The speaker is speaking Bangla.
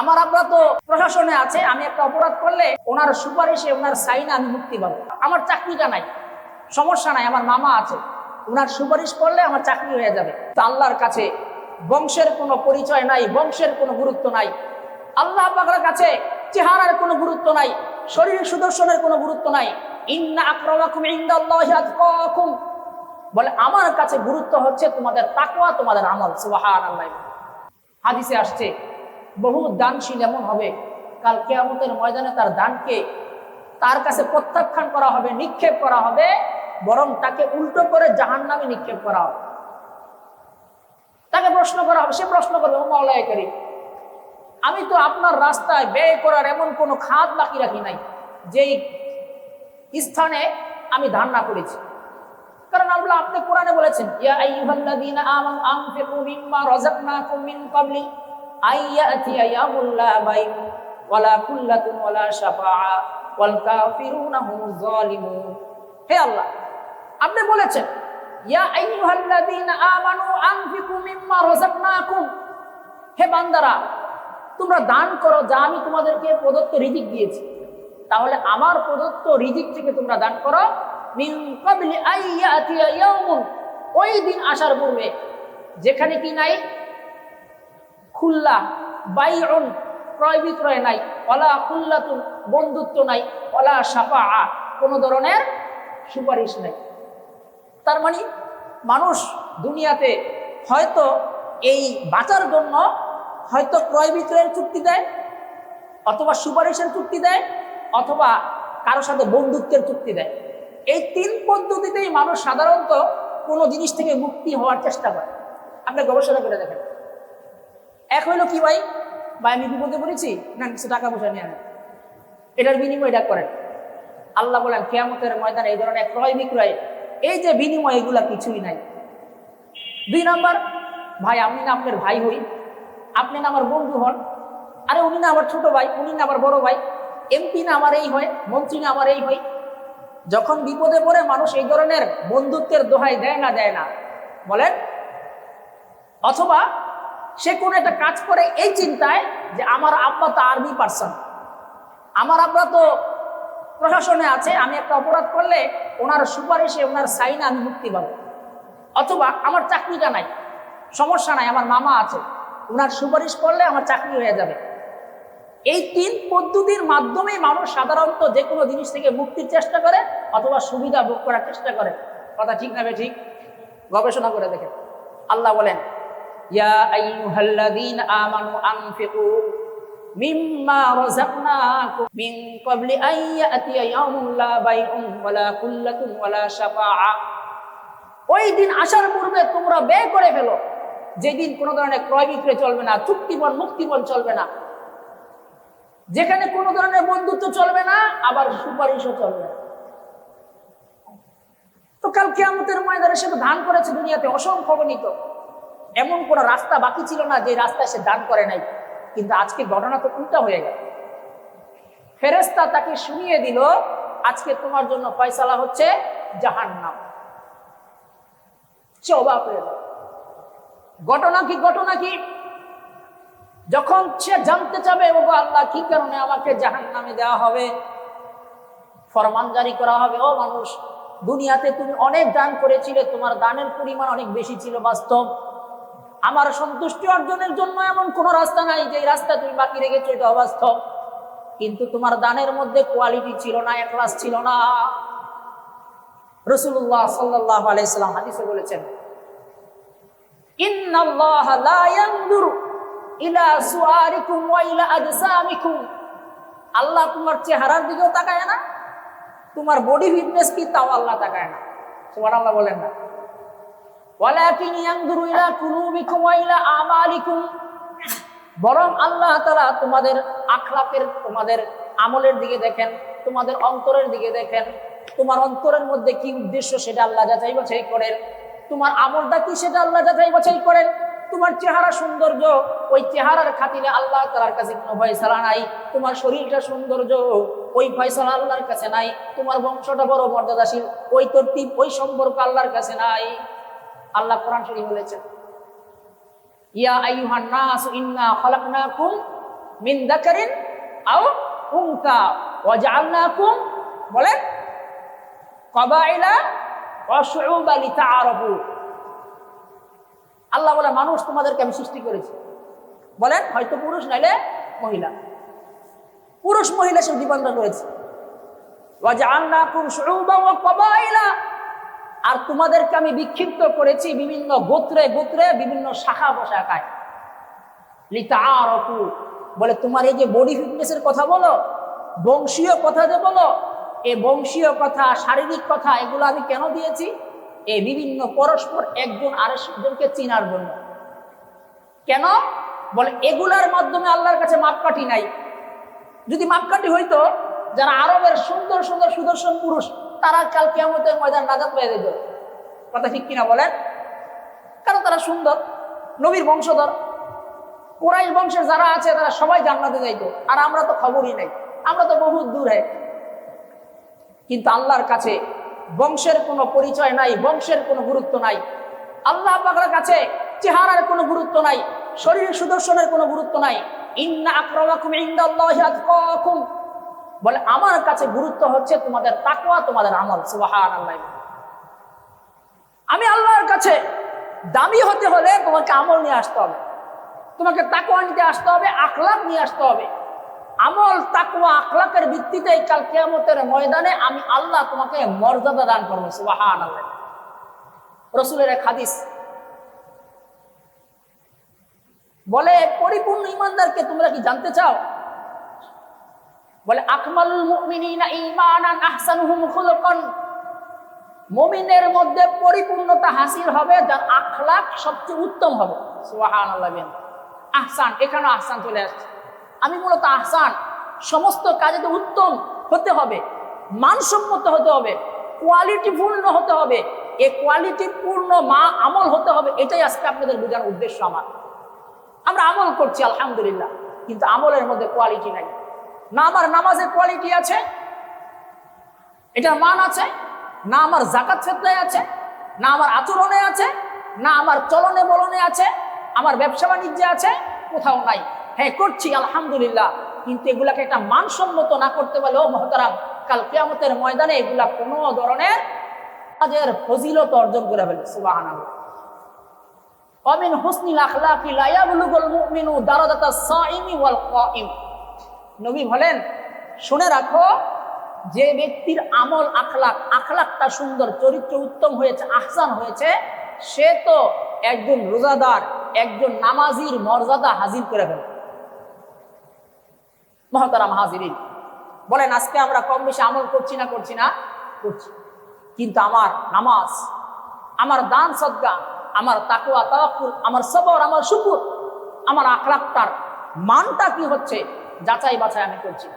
আমার আব্বা তো প্রশাসনে আছে, আমি একটা অপরাধ করলে ওনার সুপারিশে ওনার সাইনে আমি মুক্তি পাবো। আমার চাকরিটা নাই, সমস্যা নাই, আমার মামা আছে। ওনার সুপারিশ করলে আমার চাকরি হয়ে যাবে। তা আল্লাহর কাছে বংশের কোনো পরিচয় নাই, বংশের কোনো গুরুত্ব নাই। আল্লাহ পাকের কাছে চেহারার কোনো গুরুত্ব নাই, শরীর সুদর্শনের কোনো গুরুত্ব নাই। ইন্না আক্রমাকুম ইন্দাল্লাহি আতকাকুম। বলে, আমার কাছে গুরুত্ব হচ্ছে তোমাদের তাকওয়া, তোমাদের আমল। সুবহানাল্লাহ। হাদিসে আসছে বহু দানশীল এমন হবে। কাল কেয়ামতের ময়দানে তার দানকে তার কাছে প্রত্যাখ্যান করা হবে, নিক্ষেপ করা হবে, বরং তাকে উল্টো করে জাহান নামে নিক্ষেপ করা হবে। তাকে প্রশ্ন করা হবে, সে প্রশ্ন করবে, ও আমি তো আপনার রাস্তায় ব্যয় করার এমন কোনো খাত বাকি রাখি নাই, যেই স্থানে আমি ধান না করেছি। কারণ আল্লাহ আপনি কোরআনে বলেছেন, ইয়া আইয়ুহাল্লাযীনা আমানু আনফিকু মিম্মা রাযাকনাকুম মিন ক্বাবলি আইয়াতিয়া ইয়াউমুল লা বাইন ওয়ালা কুল্লাতুন ওয়ালা শাফাআ, ওয়াল কাফিরুনা হুমুজ জালিমুন হে আল্লাহ, আপনি বলেছেন, ইয়া আইয়ুহাল্লাযীনা আমানু আনফিকু মিম্মা রাযাকনাকুম। হে বান্দারা, তোমরা দান করো যা আমি তোমাদেরকে প্রদত্ত রিজিক দিয়েছি। তাহলে আমার প্রদত্ত রিজিক থেকে তোমরা দান করো। মিন ক্বাবলি আইয়াতিয়া ইয়াউমুন, ওই দিন আসার পূর্বে, যেখানে কি নাই খুল্লা, বাইউন ক্রয় বিক্রয় নাই অলা খুল্লাতুন, বন্ধুত্ব নাই অলা সাফা কোনো ধরনের সুপারিশ নাই। তার মানে মানুষ দুনিয়াতে হয়তো এই বাঁচার জন্য হয়তো ক্রয় বিক্রয়ের চুক্তি দেয়, অথবা সুপারিশের চুক্তি দেয়, অথবা কারোর সাথে বন্ধুত্বের চুক্তি দেয়। এই তিন পদ্ধতিতেই মানুষ সাধারণত কোনো জিনিস থেকে মুক্তি হওয়ার চেষ্টা করে। আপনি গবেষণা করে দেখেন। এক হইল কি ভাই? ভাই, আমি বিপদে পড়েছি না, কিছু টাকা পয়সা নিয়ে আনেন এটার বিনিময় এটা করেন। আল্লাহ বলেন, কেয়ামতের ময়দানে এই ধরনের ক্রয় বিক্রয়, এই যে বিনিময়, এগুলা কিছুই নাই। দুই নাম্বার, ভাই আমি না আপনার ভাই হই। আপনি না আমার বন্ধু হন। আরে, উনি না আমার ছোট ভাই, উনি না আমার বড় ভাই। এমপি না আমার এই হয়, মন্ত্রী না আমার এই হয়। যখন বিপদে পড়ে, মানুষ এই ধরনের বন্ধুত্বের দোহাই দেয় না দেয় না। বলেন? অথবা সে কোনো একটা কাজ করে এই চিন্তায় যে আমার আব্বা তো আর্মি পার্সন আমার আব্বা তো প্রশাসনে আছে, আমি একটা অপরাধ করলে ওনার সুপারিশে ওনার সাইনে আমি মুক্তি পাবো। অথবা আমার চাকরিটা নাই, সমস্যা নাই, আমার মামা আছে, ওনার সুপারিশ করলে আমার চাকরি হয়ে যাবে। এই তিন পদ্ধতির মাধ্যমে মানুষ সাধারণত যে কোনো জিনিস থেকে মুক্তির চেষ্টা করে অথবা সুবিধা ভোগ করার চেষ্টা করে। কথা ঠিক না ঠিক? গবেষণা করে দেখেন। আল্লাহ বলেন ওই দিন আসার পূর্বে তোমরা ব্যয় করে ফেলো। যেদিন কোনো ধরনের ক্রয় বিক্রয় চলবে না, চুক্তিবন, মুক্তিবন চলবে না। যেখানে কোনো ধরনের বন্ধুত্ব চলবে না, আবার সুপারিশও চলবে না। তো কাল কেয়ামতের ময়দানে সে দান করেছে দুনিয়াতে, অসংখ্য গণিত এমন কোনো রাস্তা বাকি ছিল না যে রাস্তায় সে দান করে নাই। কিন্তু আজকে ঘটনা তো উল্টা হয়ে গেল। ফেরেস্তা তাকে শুনিয়ে দিল, আজকে তোমার জন্য ফয়সালা হচ্ছে জাহান নাম সে অবাক হয়ে গেল। ঘটনা কি ঘটনা কি? যখন সে জানতে চাবে ও আল্লাহ, কি কারণে আমাকে জাহান নামে দেওয়া হবে? ফরমান জারি করা হবে? ও মানুষ, দুনিয়াতে তুমি অনেক দান করেছিলে, তোমার দানের পরিমাণ অনেক বেশি ছিল বাস্তব। আমার সন্তুষ্টি অর্জনের জন্য এমন কোনো রাস্তা নাই যে রাস্তা তুমি বাকি রেখেছো, এটা অবাস্তব। কিন্তু তোমার দানের মধ্যে কোয়ালিটি ছিল না একলাস ছিল না। রসুল্লাহ সাল্লাহ আলাইসাল্লাম হাদিসে বলেছেন আল্লাহ তোমার চেহারার দিকেও তাকায় না, তোমার বডি ফিটনেস কি তাও আল্লাহ তাকায় না। বলেন না। ওয়ালাকিন ইয়ানজুরু ইলা কুলুবিকুম ওয়া ইলা আমালিকুম। বরং আল্লাহ তাআলা তোমাদের আখলাকের, তোমাদের আমলের দিকে দেখেন, তোমাদের অন্তরের দিকে দেখেন। তোমার অন্তরের মধ্যে কি উদ্দেশ্য সেটা আল্লাহ যাচাই বাছাই করেন। তোমার আমলটা কি সেটা আল্লাহ যাচাই বাছাই করেন। তোমার চেহারা সৌন্দর্য, ওই চেহারার খাতিরে আল্লাহ তালার কাছে কোনো ফয়সালা নাই। তোমার শরীরটা সৌন্দর্য, ওই ফয়সালা আল্লাহর কাছে নাই। তোমার বংশটা বড় মর্যাদাশীল, ওই তরতিব, ওই সম্পর্ক আল্লাহর কাছে নাই। আল্লাহ কোরআন শরীফ বলেছেন, ইয়া আইয়ুহান নাস ইন্না মিন দাকারিন আও উনসা ওয়াজআলনাকুম বলেন কবাইলা ওয়া শুউবা লিতাআরাফু আল্লাহ বলে, মানুষ তোমাদেরকে আমি সৃষ্টি করেছি বলেন হয়তো পুরুষ নাইলে মহিলা পুরুষ মহিলা সে জীবনটা করেছে ওয়াজআলনাকুম শুউবান ওয়া কবাইলা আর তোমাদেরকে আমি বিক্ষিপ্ত করেছি বিভিন্ন গোত্রে গোত্রে বিভিন্ন শাখা পোশাকায় লিতাআরাফু, বলে তোমার এই যে বডি ফিটনেসের কথা বলো, বংশীয় কথা যে বলো এই বংশীয় কথা, শারীরিক কথা, এগুলো আমি কেন দিয়েছি? এই বিভিন্ন পরস্পর একজন আরেকজনকে চিনার জন্য। কেন? বলে এগুলার মাধ্যমে আল্লাহর কাছে মাপকাঠি নাই। যদি মাপকাঠি হইতো, যারা আরবের সুন্দর সুন্দর সুদর্শন পুরুষ তারা কাল কেমতের ময়দান নাজাত পেয়ে যেত কথা ঠিক কিনা বলেন? কারণ তারা সুন্দর, নবীর বংশধর। কোরাইশ বংশের যারা আছে, তারা সবাই জান্নাতে যাইতো। আর আমরা তো খবরই নাই। আমরা তো বহুত দূরে। কিন্তু আল্লাহর কাছে বংশের কোনো পরিচয় নাই, বংশের কোনো গুরুত্ব নাই। আল্লাহ পাকের কাছে চেহারার কোনো গুরুত্ব নাই শরীর সুদর্শনের কোনো গুরুত্ব নাই। ইন্না আক্রমাকুম ইন্দাল্লাহি আতকাকুম। বলে, আমার কাছে গুরুত্ব হচ্ছে তোমাদের তাকওয়া, তোমাদের আমল। সুবহানাল্লাহ। আমি আল্লাহর কাছে দামি হতে হলে তোমাকে আমল নিয়ে আসতে হবে। তোমাকে তাকওয়া নিতে আসতে হবে, আখলাক নিয়ে আসতে হবে। আমল, তাকওয়া, আখলাকের ভিত্তিতে কাল কেয়ামতের ময়দানে আমি আল্লাহ তোমাকে মর্যাদা দান করব সুবাহান আল্লাহ রসুলের এক হাদিস বলে, পরিপূর্ণ ইমানদারকে তোমরা কি জানতে চাও? বলে, আকমালুল মুমিনিনা ঈমানান আহসানুহুম খুলুকান। মুমিনের মধ্যে পরিপূর্ণতা হাসিল হবে, যার আখলাক সবচেয়ে উত্তম হবে। সুবহানাল্লাহ বিন আহসান, এখানে আহসান চলে আসছে। আমি মূলত আহসান। সমস্ত কাজে তো উত্তম হতে হবে, মানসম্মত হতে হবে কোয়ালিটিপূর্ণ হতে হবে। এই কোয়ালিটিপূর্ণ মা আমল হতে হবে, এটাই আজকে আপনাদের বোঝানোর উদ্দেশ্য আমার। আমরা আমল করছি, আলহামদুলিল্লাহ, কিন্তু আমলের মধ্যে কোয়ালিটি নাই। না আমার নামাজের কোয়ালিটি আছে। এটার মান আছে, না আমার জাকাত ফেতরায় আছে, না আমার আচরণে আছে, না আমার চলনে বলনে আছে, আমার ব্যবসা বাণিজ্যে আছে, কোথাও নাই। হ্যাঁ করছি, আলহামদুলিল্লাহ। কিন্তু এগুলাকে একটা মানসম্মত না করতে পারলে ও মহতারাম, কাল কেয়ামতের ময়দানে এগুলা কোনো ধরনের কাজের ফজিলত অর্জন করে ফেলে সুবাহ অমিন হুসনিল আখলাকি লা ইয়াবলুগুল মুমিনু দারাজাতাস সাইমি ওয়াল কাইম। নবী বলেন, শুনে রাখো, যে ব্যক্তির আমল আখলাক, আখলাকটা সুন্দর, চরিত্র উত্তম হয়েছে, আহসান হয়েছে, সে তো একজন রোজাদার, একজন নামাজির মর্যাদা হাজির করে ফেলে। মহতারাম হাজিরিন, বলেন, আজকে আমরা কম বেশি আমল করছি না করছি না? করছি। কিন্তু আমার নামাজ, আমার দান সদ্গা, আমার তাকুয়া তাওয়াক্কুল, আমার সবর, আমার শুকুর, আমার আখলাকটার মানটা কি হচ্ছে? যাচাই বাছাই আমি করছি।